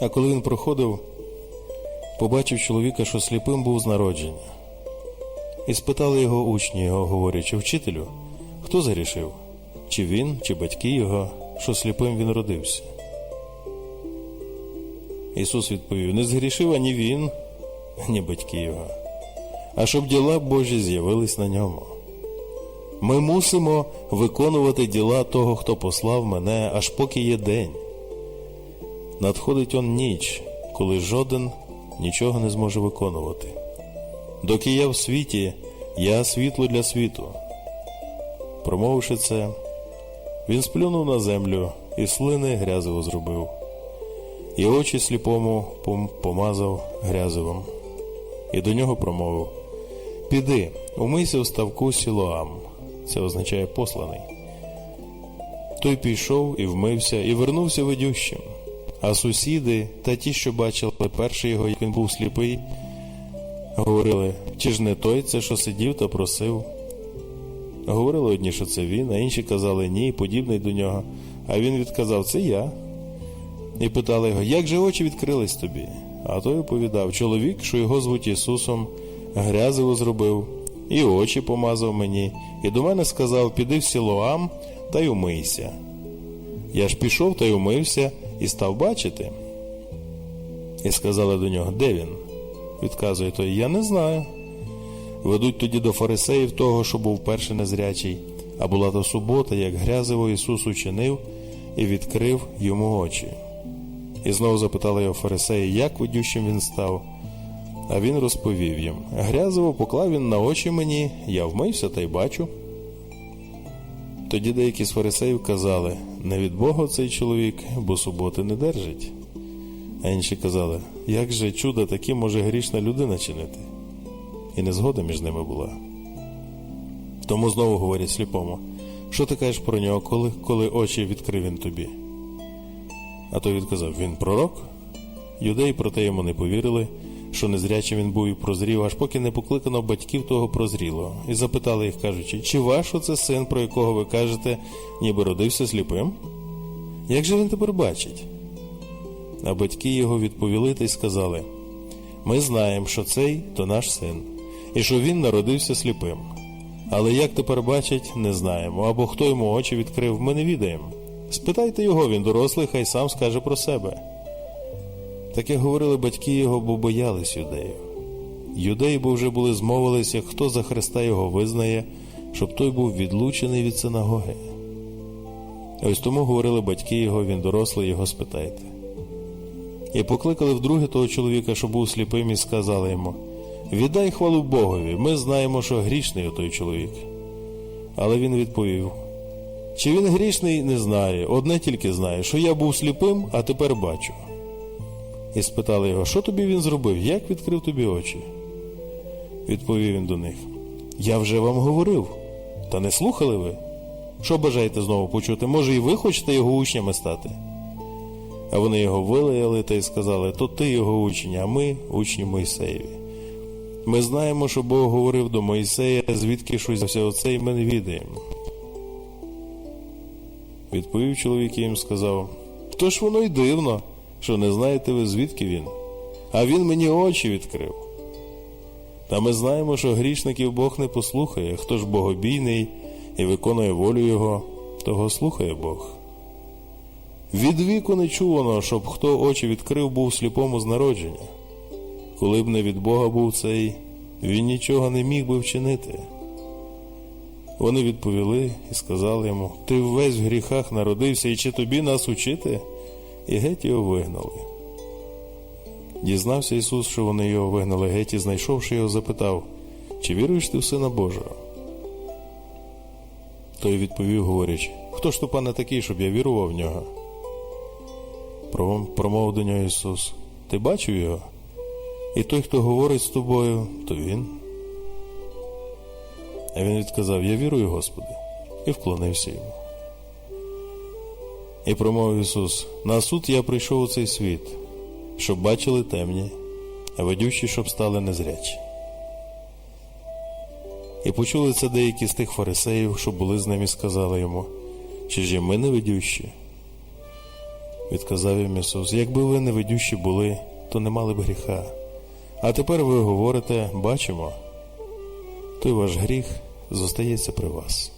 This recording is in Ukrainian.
А коли він проходив, побачив чоловіка, що сліпим був з народження. І спитали його учні його, говорячи, вчителю, хто зарішив? Чи він, чи батьки його, що сліпим він родився? Ісус відповів: Не згрішив ані він, ані батьки його, а щоб діла Божі з'явились на ньому. Ми мусимо виконувати діла того, хто послав мене, аж поки є день. Надходить он ніч, коли жоден нічого не зможе виконувати. Доки я в світі, я світло для світу. Промовивши це, він сплюнув на землю і слини грязиво зробив, і очі сліпому помазав грязивом, і до нього промовив: Піди, умийся в ставку Сілоам. Це означає посланий. Той пішов і вмився, і вернувся видющим. А сусіди та ті, що бачили перший його, як він був сліпий, говорили, чи ж не той це, що сидів та просив. Говорили одні, що це він, а інші казали ні, подібний до нього. А він відказав, це я. І питали його, як же очі відкрились тобі? А той оповідав, чоловік, що його звуть Ісусом, грязиво зробив, і очі помазав мені, і до мене сказав, піди в Сілоам та й умийся. Я ж пішов та й умився і став бачити. І сказали до нього, де він? Відказує той, я не знаю. Ведуть тоді до фарисеїв того, що був перший незрячий, а була то субота, як грязиво Ісус учинив і відкрив йому очі. І знову запитали його фарисеї, як видющим він став. А він розповів їм: Грязиво поклав він на очі мені, я вмився та й бачу. Тоді деякі з фарисеїв казали: не від Бога цей чоловік, бо суботи не держить. А інші казали, як же чудо такі може грішна людина чинити? І незгода між ними була. Тому знову говорять сліпому, що ти кажеш про нього, коли, коли очі відкрив він тобі? А той відказав: Він пророк? Юдеї проте йому не повірили, що незрячим він був і прозрів, аж поки не покликано батьків того прозрілого, і запитали їх, кажучи, чи ваш оце син, про якого ви кажете, ніби родився сліпим? Як же він тепер бачить? А батьки його відповіли та й сказали: Ми знаємо, що цей то наш син, і що він народився сліпим. Але як тепер бачить, не знаємо, або хто йому очі відкрив, ми не відаємо. Спитайте його, він дорослий, хай сам скаже про себе. Таке говорили батьки його, бо боялись юдеїв. Юдеї бо вже були змовилися, хто за Христа його визнає, щоб той був відлучений від синагоги. Ось тому говорили батьки його, він дорослий, його спитайте. І покликали вдруге того чоловіка, що був сліпим, і сказали йому: Віддай хвалу Богові, ми знаємо, що грішний отой чоловік. Але він відповів: Чи він грішний, не знає, одне тільки знає, що я був сліпим, а тепер бачу. І спитали його, що тобі він зробив, як відкрив тобі очі? Відповів він до них: Я вже вам говорив, та не слухали ви? Що бажаєте знову почути? Може, і ви хочете його учнями стати? А вони його вилаяли та й сказали: то ти його учень, а ми учні Мойсеєві. Ми знаємо, що Бог говорив до Мойсея, звідки щось взявся оце, і ми не відаємо. Відповів чоловік і їм сказав: То ж воно й дивно, що не знаєте ви, звідки він, а він мені очі відкрив. Та ми знаємо, що грішників Бог не послухає, хто ж богобійний і виконує волю Його, того слухає Бог. Від віку не чувано, щоб хто очі відкрив, був сліпому з народження. Коли б не від Бога був цей, він нічого не міг би вчинити. Вони відповіли і сказали йому: Ти весь в гріхах народився, і чи тобі нас учити? І геть його вигнали. Дізнався Ісус, що вони його вигнали геть, і знайшовши його, запитав, чи віруєш ти в Сина Божого? Той відповів, говорячи, хто ж то пане такий, щоб я вірував в нього? Пром- Промовив до нього Ісус, ти бачив його? І той, хто говорить з тобою, то він. А він відказав: Я вірую, Господи, і вклонився йому. І промовив Ісус: На суд я прийшов у цей світ, щоб бачили темні, а ведючі, щоб стали незрячі. І почули це деякі з тих фарисеїв, що були з ним і сказали йому, чи ж і ми не ведющі? Відказав їм Ісус, якби ви невидющі були, то не мали б гріха. А тепер ви говорите, бачимо, той ваш гріх зостається при вас.